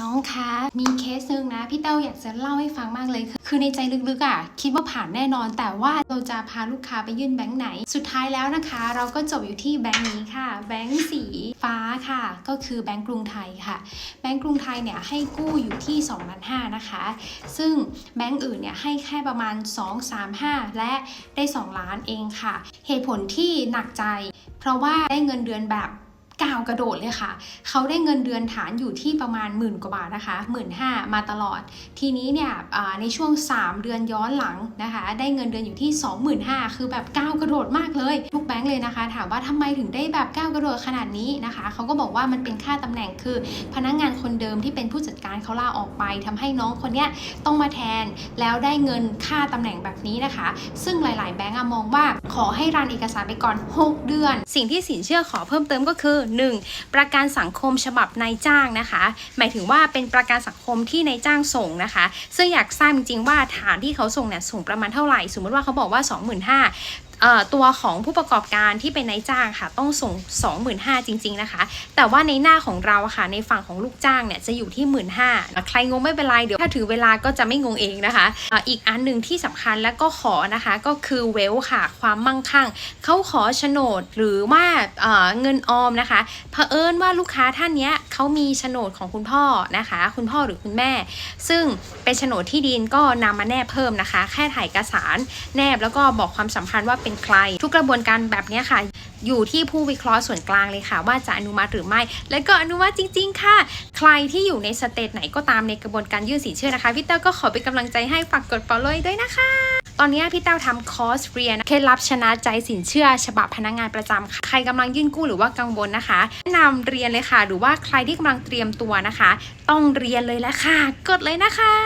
น้องคะ มีเคสหนึ่งนะ พี่เต้าอยากจะเล่าให้ฟังมากเลย คือในใจลึกๆอะ คิดว่าผ่านแน่นอน แต่ว่าเราจะพาลูกค้าไปยื่นแบงค์ไหน สุดท้ายแล้วนะคะ เราก็จบอยู่ที่แบงค์นี้ค่ะ แบงค์สีฟ้าค่ะ ก็คือแบงค์กรุงไทยค่ะ แบงค์กรุงไทยเนี่ยให้กู้อยู่ที่2ล้าน5นะคะ ซึ่งแบงก์อื่นเนี่ยให้แค่ประมาณ 2 3 5 และได้ 2 ล้านเองค่ะ เหตุผลที่หนักใจ เพราะว่าได้เงินเดือนแบบ ก้าวกระโดดเลยค่ะ เขาได้เงินเดือนฐานอยู่ที่ประมาณหมื่นกว่าบาทนะคะหมื่นห้ามาตลอด ทีนี้เนี่ยในช่วง 3 เดือนย้อนหลังนะคะ ได้เงินเดือนอยู่ที่ 25,000คือแบบก้าวกระโดดมากเลยทุกแบงค์เลยนะคะ ถามว่าทำไมถึงได้แบบก้าวกระโดดขนาดนี้นะคะ เขาก็บอกว่ามันเป็นค่าตำแหน่งคือ พนักงานคนเดิมที่เป็นผู้จัดการเขาลาออกไปทำให้น้องคนเนี้ยต้องมาแทนแล้วได้เงินค่าตำแหน่งแบบนี้นะคะ ซึ่งหลาย ๆ แบงก์มองว่าขอให้รันเอกสารไปก่อน 6 เดือน สิ่งที่สินเชื่อขอเพิ่มเติมก็คือ 1. ประกันสังคมฉบับนายจ้างนะคะ หมายถึงว่าเป็นประกันสังคมที่นายจ้างส่งนะคะ ซึ่งอยากทราบจริงๆว่าฐานที่เขาส่งเนี่ยส่งประมาณเท่าไหร่ สมมติว่าเขาบอกว่า 25,000 ตัวของผู้ประกอบการที่เป็นนายจ้างค่ะ ต้องส่ง 25,000จริง ๆ นะคะ แต่ว่าในหน้าของเราค่ะในฝั่งของลูกจ้างเนี่ยจะอยู่ที่ 15,000ใครงงไม่เป็นไรเดี๋ยวถ้าถือเวลาก็จะไม่งงเองนะคะออีกอันหนึ่งที่สำคัญและก็ขอนะคะก็คือเวลค่ะ ความมั่งคั่งเขาขอโฉนดหรือว่าเเงินออมนะคะเผอิญว่าลูกค้าท่านเนี้ยเขามีโฉนดของคุณพ่อนะคะ คุณพ่อหรือคุณแม่ ซึ่งเป็นโฉนดที่ดินก็นำมาแนบเพิ่มนะคะ แค่ถ่ายเอกสารแนบแล้วก็บอกความสัมพันธ์ว่าเป็นใคร ทุกกระบวนการแบบนี้ค่ะ อยู่ที่ผู้วิเคราะห์ส่วนกลางเลยค่ะ ว่าจะอนุมัติหรือไม่ และก็อนุมัติจริง ๆ ค่ะ ใครที่อยู่ในสเตจไหนก็ตามในกระบวนการยื่นสินเชื่อนะคะพี่เต้าก็ขอเป็นกำลังใจให้ฝากกด follow ด้วยนะคะตอนนี้พี่เต้าทำคอร์สเรียนเคล็ดลับชนะใจสินเชื่อ ฉบับพนักงานประจำค่ะใครกำลังยื่นกู้หรือว่ากังวลนะคะแนะนำเรียนเลยค่ะ หรือว่าใครที่กำลังเตรียมตัวนะคะ ต้องเรียนเลยแหละค่ะ กดเลยนะคะ